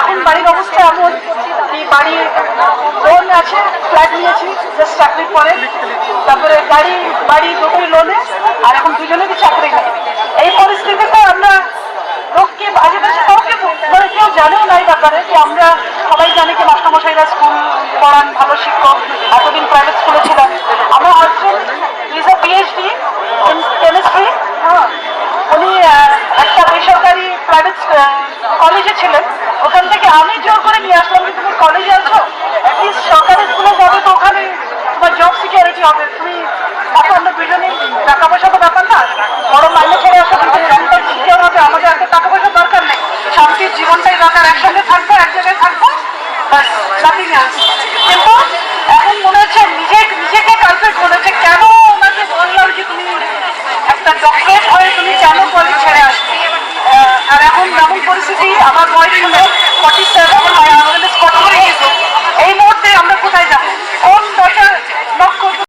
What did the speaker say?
এখন বাড়ির অবস্থা এমন। কি বাড়ি লোন আছে ফ্ল্যাট নিয়েছি জাস্ট চাকরির পরে তারপরে গাড়ি, বাড়ি দুটোই লোনে আর এখন দুজনেরই চাকরি নেই এই পরিস্থিতিতে আমরা লোককে আশেপাশে কাউকে মানে কেউ জানেও না এই ব্যাপারে যে আমরা সবাই জানি কি মাস্টারমশাইরা স্কুল পড়ান ভালো শিক্ষক, এতদিন প্রাইভেট স্কুলে ছিলাম আমার husband is a PhD in chemistry হ্যাঁ। উনি একটা বেসরকারি প্রাইভেট কলেজে ছিলেন। আমি জোর করে নিয়ে আসলাম যে তুমি কলেজে আছো? সরকারি স্কুলে যাবে তো ওখানে তোমার জব সিকিউরিটি হবে। তুমি এখন আমরা দুজনেই টাকা পয়সা তো ব্যাপার না। বড় মাইনে ছেড়ে আসা কিন্তু জবটা সিকিউর হবে। আমাদের এত টাকা পয়সার দরকার নেই। শান্তির জীবনটাই দরকার। একসঙ্গে থাকব, এক জায়গায় থাকব, ব্যাস নাথিং এলস কিন্তু এখন মনে হচ্ছে নিজে, নিজেকে কালপেট মনে হচ্ছে। কেন ওনাকে বললাম যে তুমি একটা ডক্টরেট হয়ে তুমি কেন কলেজ ছেড়ে আসবে আর এখন এমন পরিস্থিতি, আমার বয়স